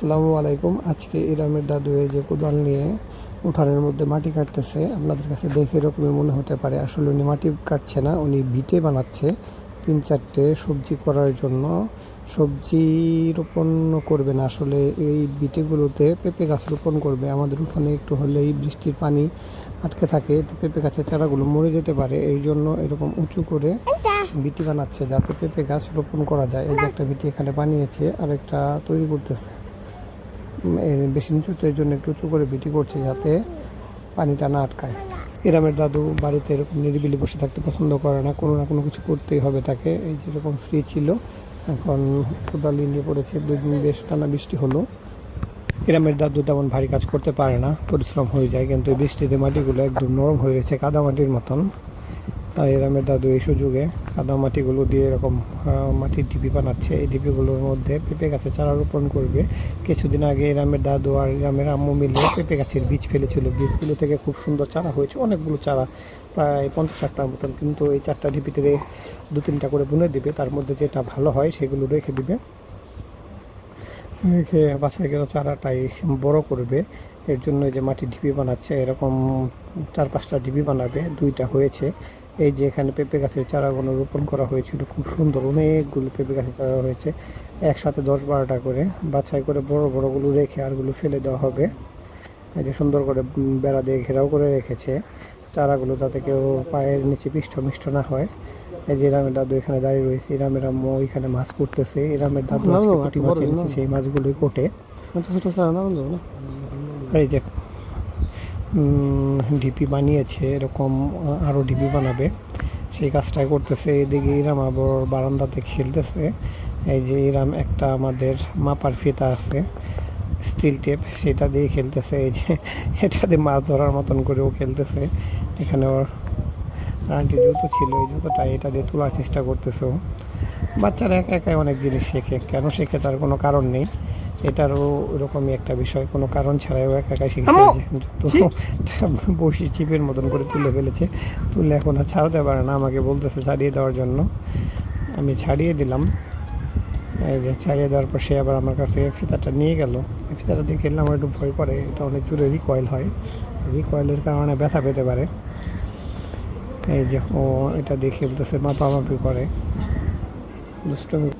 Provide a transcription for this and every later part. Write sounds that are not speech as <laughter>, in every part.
আসসালামু আলাইকুম। আজকে ইরামের দাদু এই যে কোদাল নিয়ে উঠানের মধ্যে মাটি কাটতেছে, আপনাদের কাছে দেখে এরকমই মনে হতে পারে। আসলে উনি মাটি কাটছে না, উনি ভিটে বানাচ্ছে। তিন চারটে সবজি করার জন্য সবজি রোপণ করবে না আসলে এই বিটেগুলোতে পেঁপে গাছ রোপণ করবে। আমাদের উঠানে একটু হলেই বৃষ্টির পানি আটকে থাকে পেঁপে গাছের চারাগুলো মরে যেতে পারে। এই জন্য এরকম উঁচু করে বিটি বানাচ্ছে যাতে পেঁপে গাছ রোপণ করা যায়। এই যে একটা বিটি এখানে বানিয়েছে আর একটা তৈরি করতেছে। বেশি নিচুতে জন্য একটু উঁচু করে বিটি করছে যাতে পানিটা না আটকায়। এরামের দাদু বাড়িতে এরকম নিরিবিলি বসে থাকতে পছন্দ করে না, কোনো না কোনো কিছু করতেই হবে তাকে। এই যেরকম ফ্রি ছিল, এখন কোদালি নিয়ে পড়েছে দুই দিন বেশ টানা বৃষ্টি হলো। এরামের দাদু তেমন ভারী কাজ করতে পারে না, পরিশ্রম হয়ে যায়, কিন্তু বৃষ্টিতে মাটিগুলো একদম নরম হয়ে গেছে, কাদা মাটির মতন। এরামের দাদু এই সুযোগে কাদা মাটিগুলো দিয়ে এরকম মাটির ঢিপি বানাচ্ছে। এই ঢিপিগুলোর মধ্যে পেঁপে গাছের চারা রোপণ করবে। কিছুদিন আগে এরামের দাদু আর এরামের আম্মু মিলে পেঁপে গাছের বীজ ফেলেছিল। বীজগুলো থেকে খুব সুন্দর চারা হয়েছে, অনেকগুলো চারা, প্রায় পঞ্চাশ ষাটটার মতন। কিন্তু এই চারটা ঢিপিতে দু তিনটা করে বুনে দিবে, তার মধ্যে যেটা ভালো হয় সেগুলো রেখে দিবে। রেখে বাছাই গেল চারাটাই বড় করবে। এর জন্য যে মাটির ঢিপি বানাচ্ছে, এরকম চার পাঁচটা ঢিপি বানাবে, দুইটা হয়েছে। এই যে এখানে পেঁপে গাছের চারাগুলো রোপণ করা হয়েছিল খুব সুন্দর অনেকগুলো পেঁপে গাছের চারা হয়েছে। একসাথে দশ বারোটা করে বাছাই করে বড় বড়গুলো রেখে আরগুলো ফেলে দেওয়া হবে। এই যে সুন্দর করে বেড়া দিয়ে ঘেরাও করে রেখেছে। চারাগুলো যাতে কেউ পায়ের নিচে পিষ্ট মিষ্ট না হয়। এই যে রামের দাদু এখানে দাঁড়িয়ে রয়েছে রামের আম্মু ওইখানে মাছ করতেছে রামের দাদু মাছ সেই মাছগুলোই কোটে। এই যে ডিপি বানিয়েছে, এরকম আরও ডিপি বানাবে। সেই কাজটাই করতেছে। এদিকে ইরাম আবার বারান্দাতে খেলতেছে। এই যে ইরাম একটা আমাদের মাপার ফিতা আছে স্টিল টেপ সেটা দিয়ে খেলতেছে। এই যে এটা দিয়ে মাছ ধরার মতন করে ও খেলতেছে। এখানে ওর আন্টি জুতো ছিল, এই জুতোটা এটা দিয়ে তোলার চেষ্টা করতেছে। বাচ্চারা একা একাই অনেক জিনিস শেখে। কেন শেখে তার কোনো কারণ নেই। এটারও ওরকমই একটা বিষয়। কোনো কারণ ছাড়াই ও একা একাই শিখেছে যে জুতো বসি চিপের মতন করে তুলে ফেলেছে। তুলে এখন আর ছাড়াতে পারে না। আমাকে বলতেছে ছাড়িয়ে দেওয়ার জন্য। আমি ছাড়িয়ে দিলাম। এই যে ছাড়িয়ে দেওয়ার পর সে আবার আমার কাছ থেকে ফিতাটা নিয়ে গেল। ফিতাটা দিয়ে খেললে আমার একটু ভয় করে এটা অনেক জোরে রিকয়েল হয়। রিকয়েলের কারণে ব্যথা পেতে পারে। এই যে ও এটা দিয়ে খেলতেছে মাপামাপি করে। দুষ্টমি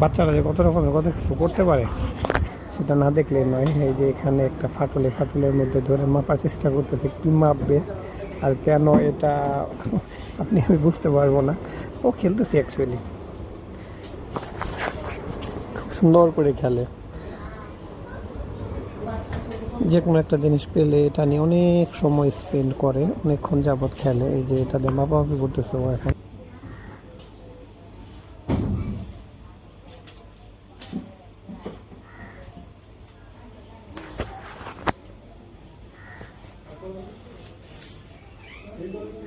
বাচ্চারা যে কত রকমের কত কিছু করতে পারে, সেটা না দেখলে নয়। এই যে এখানে একটা ফাটলে ফাটলের মধ্যে ধরে মাপার চেষ্টা করতেছে, কি মাপবে আর কেন এটা <laughs> আপনি, আমি বুঝতে পারব না। ও খেলতেছে অ্যাকচুয়ালি খুব সুন্দর করে খেলে। যে কোনো একটা জিনিস পেলে এটা নিয়ে অনেক সময় স্পেন্ড করে, অনেকক্ষণ যাবৎ খেলে। এই যে এটা দিয়ে মাপামাপি করতেছে ও এখন।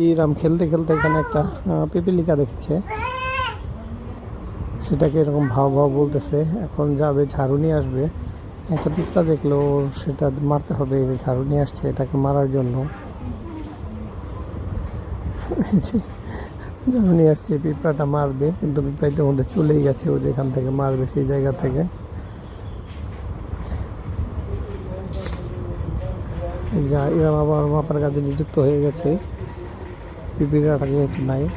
ইরাম খেলতে খেলতে এখানে একটা পিপিলিকা দেখছে। সেটাকে এরকম ভাও ভাও বলতেছে, এখন যাবে, ঝাড়ু নিয়ে আসবে। একটা পিঁপড়া দেখল, সেটা মারতে হবে, এই যে ঝাড়ু নিয়ে আসছে, এটাকে মারার জন্য। ঝাড়ু নিয়ে আসছে, পিঁপড়াটা মারবে, কিন্তু পিঁপড়াইটার মধ্যে চলেই গেছে, ও যেখান থেকে মারবে সেই জায়গা থেকে। যা ইরাম আবার মাপার কাজে নিযুক্ত হয়ে গেছে। পিপিড়াটা যেহেতু নাই।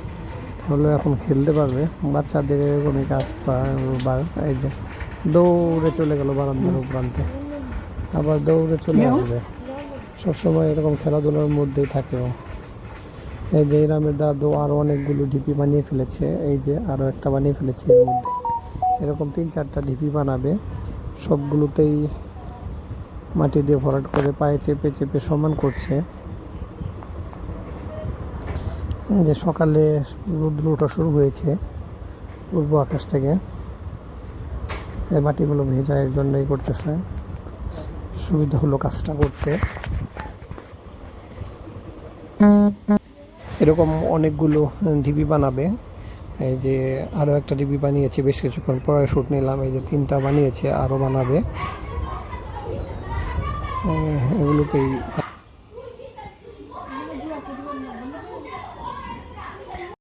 তাহলে এখন খেলতে পারবে। বাচ্চাদের এরকমই কাজ করার এই যে দৌড়ে চলে গেল বারান্দার প্রান্তে আবার দৌড়ে চলে আসবে। সবসময় এরকম খেলাধুলার মধ্যেই থাকে ও। এই যে ইরামের দাদু আরও অনেকগুলো ঢিপি বানিয়ে ফেলেছে। এই যে আরও একটা বানিয়ে ফেলেছে এর মধ্যে। এরকম তিন চারটা ঢিপি বানাবে। সবগুলোতেই মাটি দিয়ে ভরাট করে পায়ে চেপে চেপে সমান করছে। যে সকালে রৌদ্র ওঠা শুরু হয়েছে পূর্ব আকাশ থেকে। এই মাটিগুলো ভেজা এর জন্যই করতেছে। সুবিধা হলো কাজটা করতে। এরকম অনেকগুলো ঢিবি বানাবে। এই যে আরও একটা ডিবি বানিয়েছে, বেশ কিছুক্ষণ পরে শ্যুট নিলাম। এই যে তিনটা বানিয়েছে আরও বানাবে। এগুলোকেই